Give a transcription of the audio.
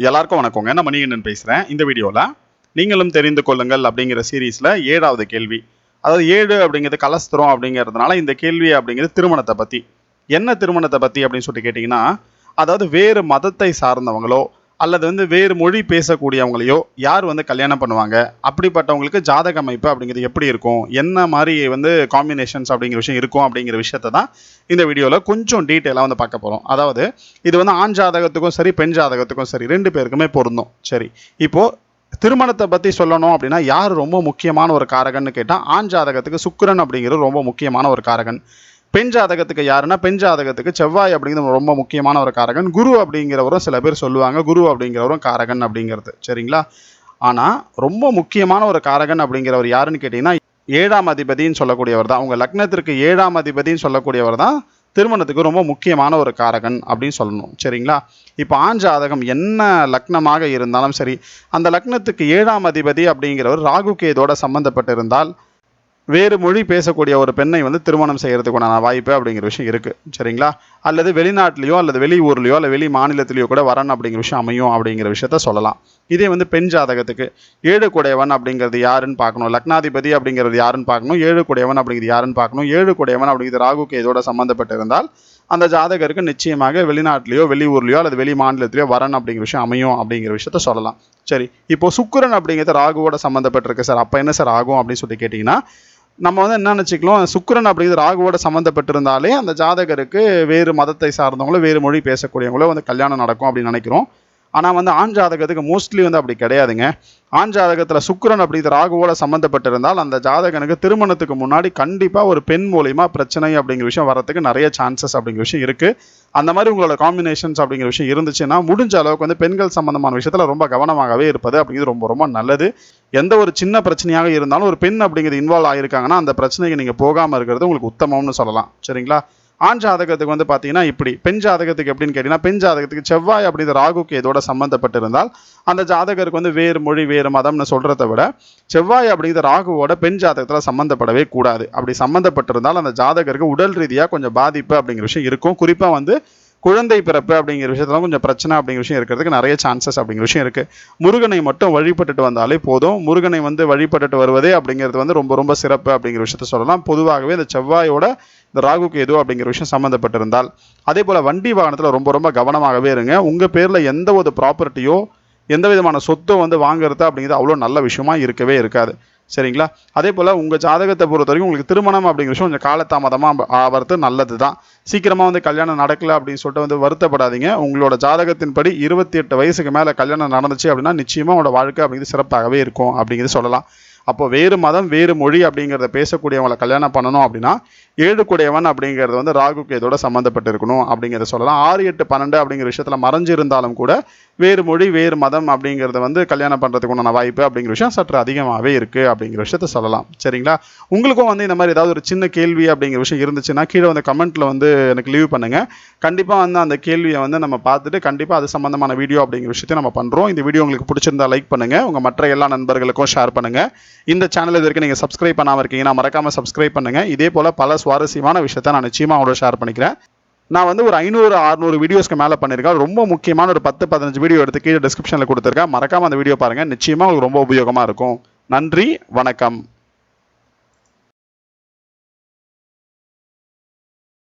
எல்லாருக்கும் வணக்கங்க. நான் மணிகண்டன் பேசுகிறேன் இந்த வீடியோவில் நீங்களும் தெரிந்து கொள்ளுங்கள் அப்படிங்கிற சீரீஸில் ஏழாவது கேள்வி. அதாவது ஏழு அப்படிங்கிறது கலஸ்திரம் அப்படிங்கிறதுனால இந்த கேள்வி அப்படிங்கிறது திருமணத்தை பற்றி என்ன திருமணத்தை பற்றி அப்படின்னு சொல்லிட்டு கேட்டிங்கன்னா அதாவது வேறு மதத்தை சார்ந்தவங்களோ அல்லது வந்து வேறு மொழி பேசக்கூடியவங்களையோ யார் வந்து கல்யாணம் பண்ணுவாங்க? அப்படிப்பட்டவங்களுக்கு ஜாதக அமைப்பு அப்படிங்கிறது எப்படி இருக்கும்? என்ன மாதிரி வந்து காம்பினேஷன்ஸ் அப்படிங்கிற விஷயம் இருக்கும் அப்படிங்கிற விஷயத்தை தான் இந்த வீடியோவில் கொஞ்சம் டீட்டெயிலாக வந்து பார்க்க போகிறோம் அதாவது இது வந்து ஆண் ஜாதகத்துக்கும் சரி பெண் ஜாதகத்துக்கும் சரி ரெண்டு பேருக்குமே பொருந்தும். சரி இப்போது திருமணத்தை பற்றி சொல்லணும் அப்படின்னா யார் ரொம்ப முக்கியமான ஒரு காரகன்னு கேட்டால் ஆண் ஜாதகத்துக்கு சுக்கரன் அப்படிங்கிறது ரொம்ப முக்கியமான ஒரு காரகன். பெண் ஜாதகத்துக்கு யாருன்னா பெண் ஜாதகத்துக்கு செவ்வாய் அப்படிங்கிறது ரொம்ப முக்கியமான ஒரு காரகன். குரு அப்படிங்கிறவரும் சில பேர் சொல்லுவாங்க குரு அப்படிங்கிறவரும் காரகன் அப்படிங்கிறது. சரிங்களா? ஆனால் ரொம்ப முக்கியமான ஒரு காரகன் அப்படிங்கிறவர் யாருன்னு கேட்டிங்கன்னா ஏழாம் அதிபதின்னு சொல்லக்கூடியவர் தான். உங்கள் லக்னத்திற்கு ஏழாம் அதிபதின்னு சொல்லக்கூடியவர் தான் திருமணத்துக்கு ரொம்ப முக்கியமான ஒரு காரகன் அப்படின்னு சொல்லணும். சரிங்களா? இப்போ ஆண் ஜாதகம் என்ன லக்னமாக இருந்தாலும் சரி அந்த லக்னத்துக்கு ஏழாம் அதிபதி அப்படிங்கிறவர் ராகு கேதோட சம்மந்தப்பட்டிருந்தால் வேறு மொழி பேசக்கூடிய ஒரு பெண்ணை வந்து திருமணம் செய்கிறதுக்குண்டான வாய்ப்பு அப்படிங்கிற விஷயம் இருக்குது சரிங்களா? அல்லது வெளிநாட்டிலையோ அல்லது வெளி ஊர்லேயோ அல்லது வெளி மாநிலத்திலையோ கூட வரன் அப்படிங்கிற விஷயம் அமையும் அப்படிங்கிற விஷயத்த சொல்லலாம். இதே வந்து பெண் ஜாதகத்துக்கு ஏழு குடையவன் அப்படிங்கிறது யாருன்னு பார்க்கணும்? லக்னாதிபதி அப்படிங்கிறது யாருன்னு பார்க்கணும்? ஏழு குடையவன் அப்படிங்கிறது யாருன்னு பார்க்கணும்? ஏழு குடையவன் அப்படிங்கிறது ராகுக்கு இதோட சம்மந்தப்பட்டிருந்தால் அந்த ஜாதகருக்கு நிச்சயமாக வெளிநாட்டிலையோ வெளி ஊர்லேயோ அல்லது வெளி மாநிலத்திலையோ வரன் அப்படிங்கிற விஷயம் அமையும் அப்படிங்கிற விஷயத்த சொல்லலாம். சரி இப்போ சுக்கரன் அப்படிங்கிறது ராகுவோட சம்மந்தப்பட்டிருக்கு சார். அப்போ என்ன சார் ஆகும் அப்படின்னு சொல்லி கேட்டிங்கன்னா நம்ம வந்து என்ன நினச்சிக்கலாம் சுக்கரன் அப்படிங்கிறது ராகுவோட சம்மந்தப்பட்டிருந்தாலே அந்த ஜாதகருக்கு வேறு மதத்தை சார்ந்தவங்களோ வேறு மொழி பேசக்கூடியவங்களோ வந்து கல்யாணம் நடக்கும் அப்படின்னு நினைக்கிறோம். ஆனால் வந்து ஆண் ஜாதகத்துக்கு மோஸ்ட்லி வந்து அப்படி கிடையாதுங்க. ஆண் ஜாதகத்தில் சுக்கரன் அப்படிங்கிற ராகுவோட சம்மந்தப்பட்டிருந்தால் அந்த ஜாதகனுக்கு திருமணத்துக்கு முன்னாடி கண்டிப்பாக ஒரு பெண் மூலிமா பிரச்சனை அப்படிங்கிற விஷயம் வரதுக்கு நிறைய சான்சஸ் அப்படிங்கிற விஷயம் இருக்குது அந்த மாதிரி உங்களோட காம்பினேஷன்ஸ் அப்படிங்கிற விஷயம் இருந்துச்சுன்னா முடிஞ்ச அளவுக்கு வந்து பெண்கள் சம்மந்தமான விஷயத்தில் ரொம்ப கவனமாகவே இருப்பது அப்படிங்கிறது ரொம்ப ரொம்ப நல்லது. எந்த ஒரு சின்ன பிரச்சனையாக இருந்தாலும் ஒரு பெண் அப்படிங்கிறது இன்வால்வ் ஆகிருக்காங்கன்னா அந்த பிரச்சனைக்கு நீங்கள் போகாமல் இருக்கிறது உங்களுக்கு உத்தமம்னு சொல்லலாம். சரிங்களா? ஆண் ஜாதகத்துக்கு வந்து பார்த்தீங்கன்னா இப்படி பெண் ஜாதகத்துக்கு எப்படின்னு கேட்டிங்கன்னா பெண் ஜாதகத்துக்கு செவ்வாய் அப்படிங்கிற ராகுக்கு இதோட சம்மந்தப்பட்டிருந்தால் அந்த ஜாதகருக்கு வந்து வேறு மொழி வேறு மதம்னு சொல்கிறத விட செவ்வாய் அப்படிங்கிற ராகுவோட பெண் ஜாதகத்தில் சம்மந்தப்படவே கூடாது. அப்படி சம்மந்தப்பட்டிருந்தால் அந்த ஜாதகருக்கு உடல் ரீதியாக கொஞ்சம் பாதிப்பு அப்படிங்கிற விஷயம் இருக்கும். குறிப்பாக வந்து குழந்தை பிறப்பு அப்படிங்கிற விஷயத்துல கொஞ்சம் பிரச்சனை அப்படிங்கிற விஷயம் இருக்கிறதுக்கு நிறைய சான்சஸ் அப்படிங்கிற விஷயம் இருக்குது முருகனை மட்டும் வழிபட்டுட்டு வந்தாலே போதும். முருகனை வந்து வழிபட்டுட்டு வருவதே அப்படிங்கிறது வந்து ரொம்ப ரொம்ப சிறப்பு அப்படிங்கிற விஷயத்த சொல்லலாம். பொதுவாகவே இந்த செவ்வாயோட இந்த ராகுக்கு எதுவும் அப்படிங்கிற விஷயம் சம்மந்தப்பட்டிருந்தால் அதே போல் வண்டி வாகனத்தில் ரொம்ப ரொம்ப கவனமாகவே இருங்க. உங்கள் பேரில் எந்த ஒரு ப்ராப்பர்ட்டியோ எந்த விதமான சொத்தோ வந்து வாங்குறது அப்படிங்கிறது அவ்வளோ நல்ல விஷயமா இருக்கவே இருக்காது. சரிங்களா? அதே போல் உங்கள் ஜாதகத்தை பொறுத்த வரைக்கும் உங்களுக்கு திருமணம் அப்படிங்கிற விஷயம் கொஞ்சம் காலதாமதமாக ஆகிறது நல்லது தான் சீக்கிரமாக வந்து கல்யாணம் நடக்கலை அப்படின்னு சொல்லிட்டு வந்து வருத்தப்படாதீங்க. உங்களோட ஜாதகத்தின்படி இருபத்தி எட்டு வயசுக்கு மேலே கல்யாணம் நடந்துச்சு அப்படின்னா நிச்சயமாக உங்களோட வாழ்க்கை அப்படிங்கிறது சிறப்பாகவே இருக்கும் அப்படிங்கிறது சொல்லலாம். அப்போ வேறு மதம் வேறு மொழி அப்படிங்கிறத பேசக்கூடியவங்களை கல்யாணம் பண்ணணும் அப்படின்னா ஏழு குடையவன் அப்படிங்கிறது வந்து ராகு இதோட சம்மந்தப்பட்டு இருக்கணும் அப்படிங்கிறத சொல்லலாம். ஆறு எட்டு பன்னெண்டு அப்படிங்கிற விஷயத்தில் மறைஞ்சு இருந்தாலும் கூட வேறு மொழி வேறு மதம் அப்படிங்கிறத வந்து கல்யாணம் பண்ணுறதுக்கு உண்டான வாய்ப்பு அப்படிங்கிற விஷயம் சற்று அதிகமாகவே இருக்குது அப்படிங்கிற விஷயத்த சொல்லலாம். சரிங்களா? உங்களுக்கும் வந்து இந்த மாதிரி ஏதாவது ஒரு சின்ன கேள்வி அப்படிங்கிற விஷயம் இருந்துச்சுன்னா கீழே வந்து கமெண்ட்டில் வந்து எனக்கு லீவ் பண்ணுங்கள் கண்டிப்பாக வந்து அந்த கேள்வியை வந்து நம்ம பார்த்துட்டு கண்டிப்பாக அது சம்மந்தமான வீடியோ அப்படிங்கிற விஷயத்தை நம்ம பண்ணுறோம் இந்த வீடியோ உங்களுக்கு பிடிச்சிருந்தா லைக் பண்ணுங்கள் உங்கள் மற்ற எல்லா நண்பர்களுக்கும் ஷேர் பண்ணுங்கள் இந்த சேனல் இதற்கு வரைக்கும் நீங்கள் சப்ஸ்கிரைப் பண்ணாமல் இருக்கீங்கன்னா மறக்காமல் சப்ஸ்கிரைப் பண்ணுங்கள் இதே போல் பல சுவாரஸ்யமான விஷயத்தை நான் நிச்சயமாக அவங்களோட ஷேர் பண்ணிக்கிறேன். நான் வந்து ஒரு ஐநூறு அறுநூறு வீடியோஸ்க்கு மேலே பண்ணியிருக்கேன். ரொம்ப முக்கியமான ஒரு பத்து பதினஞ்சு வீடியோ எடுத்து கீழே டிஸ்கிரிப்ஷனில் கொடுத்துருக்கேன். மறக்காமல் அந்த வீடியோ பாருங்கள் நிச்சயமாக உங்களுக்கு ரொம்ப உபயோகமாக இருக்கும். நன்றி வணக்கம்.